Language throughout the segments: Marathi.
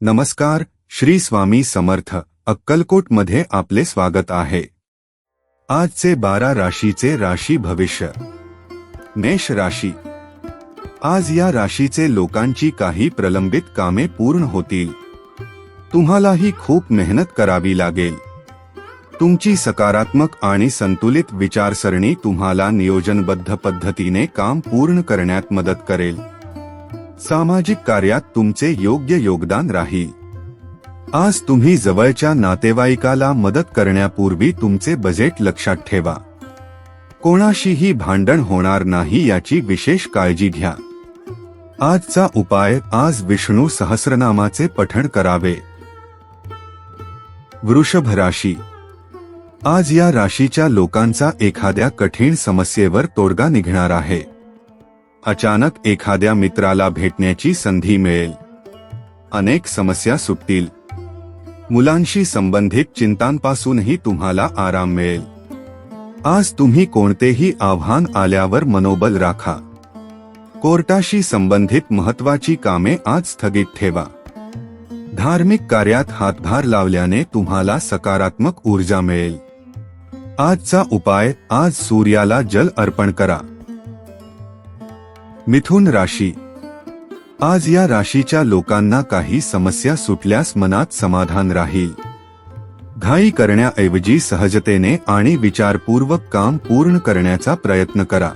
नमस्कार श्री स्वामी समर्थ अक्कलकोटमध्ये आपले स्वागत आहे. आजचे बारा राशीचे राशी भविष्य. मेष राशी. आज या राशीचे लोकांची काही प्रलंबित कामे पूर्ण होतील. तुम्हालाही खूप मेहनत करावी लागेल. तुमची सकारात्मक आणि संतुलित विचारसरणी तुम्हाला नियोजनबद्ध पद्धतीने काम पूर्ण करण्यात मदत करेल. सामाजिक कार्यात तुमचे योग्य योगदान राहील आज तुम्ही जवळच्या नातेवाईकाला मदत करण्यापूर्वी तुमचे बजेट लक्षात ठेवा. कोणाशीही भांडण होणार नाही याची विशेष काळजी घ्या. आजचा उपाय आज विष्णू सहस्रनामाचे पठण करावे. वृषभ राशी. आज या राशीच्या लोकांचा एखाद्या कठीण समस्येवर तोडगा निघणार आहे. अचानक एखाद्या मित्राला भेटण्याची संधी मिळेल. अनेक समस्या सुटतील. मुलांशी संबंधित चिंतांपासूनही तुम्हाला आराम मिळेल. आज तुम्ही कोणतेही आव्हान आल्यावर मनोबल राखा. कोर्टाशी संबंधित महत्वाची कामे आज स्थगित ठेवा. धार्मिक कार्यात हातभार लावल्याने तुम्हाला सकारात्मक ऊर्जा मिळेल. आजचा उपाय आज सूर्याला जल अर्पण करा. मिथुन राशी. आज या राशीच्या लोकांना काही समस्या सुटल्यास मनात समाधान राहील. घाई करण्याऐवजी सहजतेने आणि विचारपूर्वक काम पूर्ण करण्याचा प्रयत्न करा.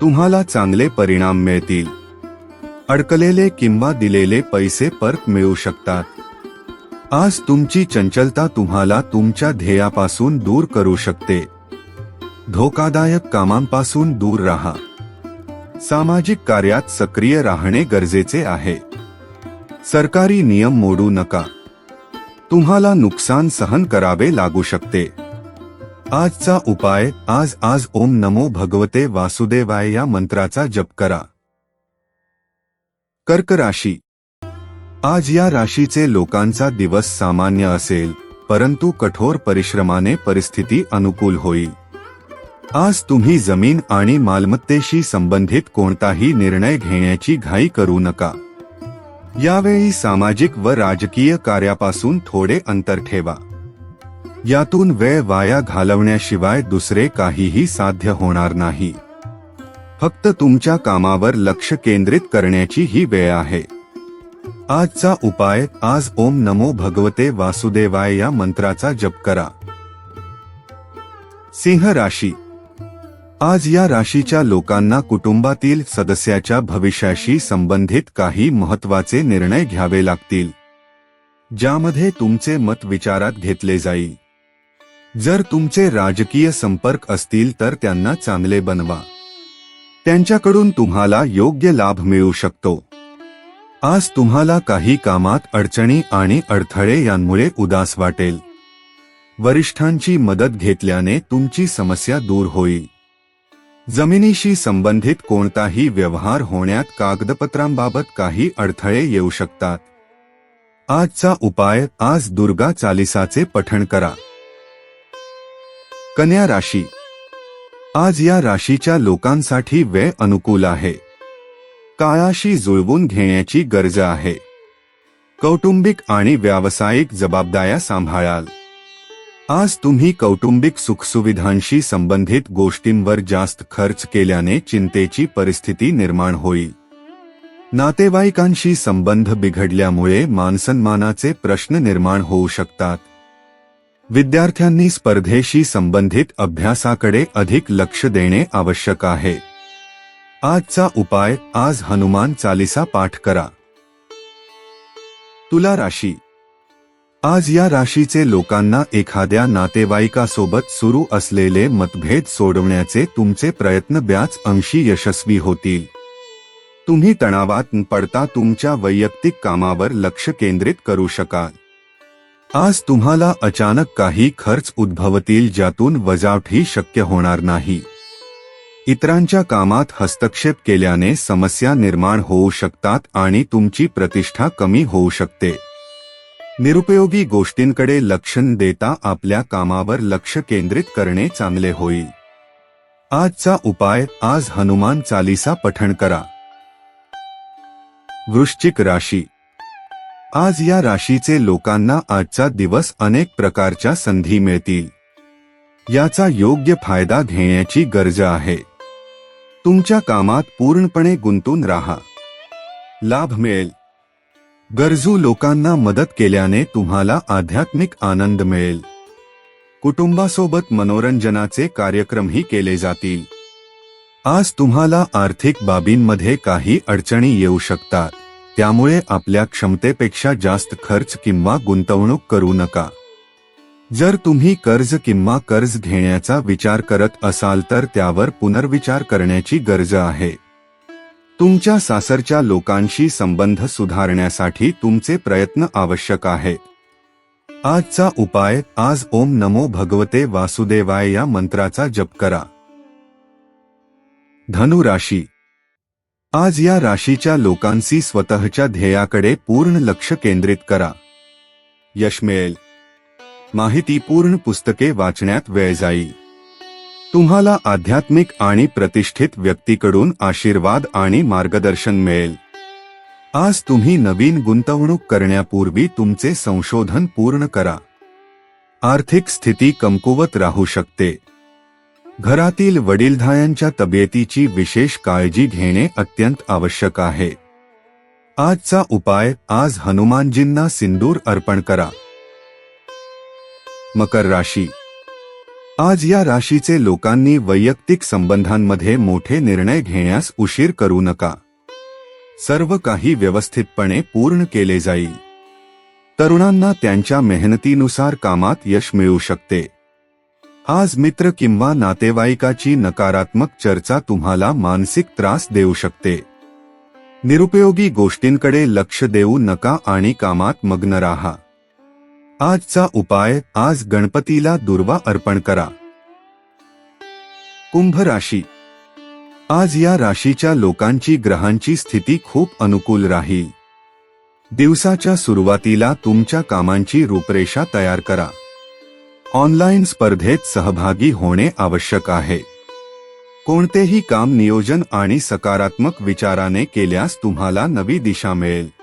तुम्हाला चांगले परिणाम मिळतील. अडकलेले किंवा दिलेले पैसे परत मिळू शकतात. आज तुमची चंचलता तुम्हाला तुमच्या ध्येयापासून दूर करू शकते. धोकादायक कामांपासून दूर राहा. सामाजिक कार्यात सक्रिय राहणे गरजेचे आहे. सरकारी नियम मोडू नका. तुम्हाला नुकसान सहन करावे लागू शकते. आजचा उपाय आज आज ओम नमो भगवते वासुदेवाय या मंत्राचा जप करा. कर्क राशी. आज या राशीचे लोकांचा दिवस सामान्य असेल परंतु कठोर परिश्रमाने परिस्थिती अनुकूल होईल. आज तुम्ही जमीन आणि मालमत्तेशी संबंधित कोणताही निर्णय घेण्याची घाई करू नका. यावेळी सामाजिक व राजकीय कार्यापासून थोडे अंतर ठेवा. यातून वेळ वाया घालवण्याशिवाय दुसरे काहीही साध्य होणार नाही. फक्त तुमच्या कामावर लक्ष केंद्रित करण्याची ही वेळ आहे. आजचा उपाय आज ओम नमो भगवते वासुदेवाय या मंत्राचा जप करा. सिंह राशी आज या राशीच्या लोकांना कुटुंबातील सदस्याच्या भविष्याशी संबंधित काही महत्त्वाचे निर्णय घ्यावे लागतील ज्यामध्ये तुमचे मत विचारात घेतले जाईल. जर तुमचे राजकीय संपर्क असतील तर त्यांना चांगले बनवा. त्यांच्याकडून तुम्हाला योग्य लाभ मिळू शकतो. आज तुम्हाला काही कामात अडचणी आणि अडथळे यांमुळे उदास वाटेल. वरिष्ठांची मदत घेतल्याने तुमची समस्या दूर होईल. जमिनीशी संबंधित कोणताही व्यवहार होण्यात कागदपत्रांबाबत काही अडथळे येऊ शकतात. आजचा उपाय आज दुर्गा चालिसाचे पठण करा. कन्या राशी. आज या राशीच्या लोकांसाठी वेळ अनुकूल आहे. काळाशी जुळवून घेण्याची गरज आहे. कौटुंबिक आणि व्यावसायिक जबाबदाऱ्या सांभाळाल. आज तुम्ही कौटुंबिक सुखसुविधांशी संबंधित गोष्टींवर जास्त खर्च केल्याने चिंतेची परिस्थिती निर्माण होईल. नातेवाईकांशी संबंध बिघडल्यामुळे मानसन्मानाचे प्रश्न निर्माण होऊ शकतात. विद्यार्थ्यांनी स्पर्धेशी संबंधित अभ्यासाकडे अधिक लक्ष देणे आवश्यक आहे. आजचा उपाय आज हनुमान चालिसा पाठ करा. तुला राशी आज या राशीचे लोकांना एखाद्या नातेवाईकासोबत सुरू असलेले मतभेद सोडवण्याचे तुमचे प्रयत्न ब्याच अंशी यशस्वी होतील. तुम्ही तणावात पडता तुमच्या वैयक्तिक कामावर लक्ष केंद्रित करू शकाल. आज तुम्हाला अचानक काही खर्च उद्भवतील ज्यातून वजावटही शक्य होणार नाही. इतरांच्या कामात हस्तक्षेप केल्याने समस्या निर्माण होऊ शकतात आणि तुमची प्रतिष्ठा कमी होऊ शकते. निरुपयोगी गोष्टींकडे लक्ष देता आपल्या कामावर लक्ष केंद्रित करणे चांगले होईल. आजचा उपाय आज हनुमान चालीसा पठण करा. वृश्चिक राशी. आज या राशीचे लोकांना आजचा दिवस अनेक प्रकारच्या संधी मिळतील. याचा योग्य फायदा घेण्याची गरज आहे. तुमच्या कामात पूर्णपणे गुंतून राहा. लाभ मिळेल. गरजू लोकांना मदत केल्याने तुम्हाला आध्यात्मिक आनंद मिळेल. कुटुंबासोबत मनोरंजनाचे कार्यक्रमही केले जातील. आज तुम्हाला आर्थिक बाबींमध्ये काही अडचणी येऊ शकतात. त्यामुळे आपल्या क्षमतेपेक्षा जास्त खर्च किंवा गुंतवणूक करू नका. जर तुम्ही कर्ज किंवा कर्ज घेण्याचा विचार करत असाल तर त्यावर पुनर्विचार करण्याची गरज आहे. तुमच्या सासरच्या लोकांशी संबंध सुधारण्यासाठी तुमचे प्रयत्न आवश्यक आहेत आजचा उपाय आज ओम नमो भगवते वासुदेवाय या मंत्राचा जप करा. धनु राशी आज या राशीच्या लोकांशी स्वतःच्या ध्येयाकडे पूर्ण लक्ष केंद्रित करा. यश मिळेल. माहितीपूर्ण पुस्तके वाचण्यात वेळ जाईल. तुम्हाला आध्यात्मिक आणि प्रतिष्ठित व्यक्तीकडून आशीर्वाद आणि मार्गदर्शन मिळेल. आज तुम्ही नवीन गुंतवणूक करण्यापूर्वी तुमचे संशोधन पूर्ण करा. आर्थिक स्थिती कमकुवत राहू शकते. घरातील वडीलधायांच्या तब्येतीची विशेष काळजी घेणे अत्यंत आवश्यक आहे. आजचा उपाय आज हनुमानजींना सिंदूर अर्पण करा. मकर राशी आज या राशीचे लोकांनी वैयक्तिक संबंधांमध्ये मोठे निर्णय घेण्यास उशीर करू नका. सर्व काही व्यवस्थितपणे पूर्ण केले जाईल. तरुणांना त्यांच्या मेहनतीनुसार कामात यश मिळू शकते. आज मित्र किंवा नातेवाईकाची नकारात्मक चर्चा तुम्हाला मानसिक त्रास देऊ शकते. निरुपयोगी गोष्टींकडे लक्ष देऊ नका आणि कामात मग्न राहा. आजचा उपाय आज गणपतीला दुर्वा अर्पण करा. कुंभ राशी. आज या राशीच्या लोकांची ग्रहांची स्थिती खूप अनुकूल राहील. दिवसाच्या सुरुवातीला तुमच्या कामांची रूपरेषा तयार करा. ऑनलाईन स्पर्धेत सहभागी होणे आवश्यक आहे. कोणतेही काम नियोजन आणि सकारात्मक विचाराने केल्यास तुम्हाला नवी दिशा मिळेल.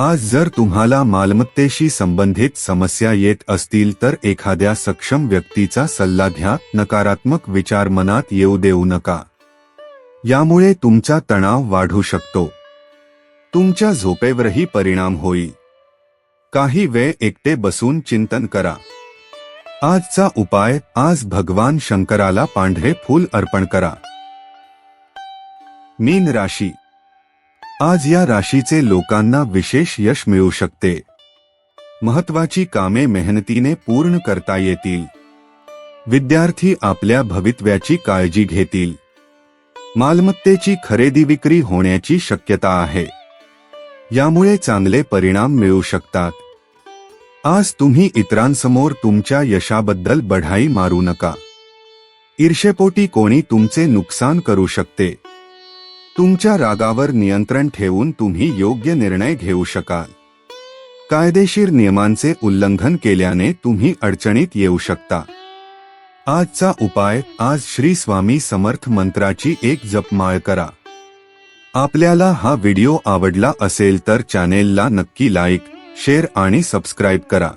आज जर तुम्हाला मालमत्तेशी संबंधित समस्या येत असतील तर एखाद्या सक्षम व्यक्तीचा सल्ला घ्या नकारात्मक विचार मनात येऊ देऊ नका. यामुळे तुमचा तणाव वाढू शकतो. तुमच्या झोपेवरही परिणाम होईल. काही वेळ एकटे बसून चिंतन करा. आजचा उपाय आज भगवान शंकराला पांढरे फूल अर्पण करा. मीन राशी आज या राशीचे लोकांना विशेष यश मिळू शकते. महत्वाची कामे मेहनतीने पूर्ण करता येतील. विद्यार्थी आपल्या भवितव्याची काळजी घेतील. मालमत्तेची खरेदी विक्री होण्याची शक्यता आहे. यामुळे चांगले परिणाम मिळू शकतात. आज तुम्ही इतरांसमोर तुमच्या यशाबद्दल बढाई मारू नका. ईर्षेपोटी कोणी तुमचे नुकसान करू शकते. तुमच्या रागावर नियंत्रण ठेवून तुम्ही योग्य निर्णय घेऊ शकाल. कायदेशीर नियमांचे उल्लंघन केल्याने तुम्ही अडचणीत येऊ शकता. आजचा उपाय आज श्री स्वामी समर्थ मंत्राची एक जपमाळ करा. आपल्याला हा व्हिडिओ आवडला असेल तर चॅनेलला नक्की लाईक शेअर आणि सबस्क्राईब करा.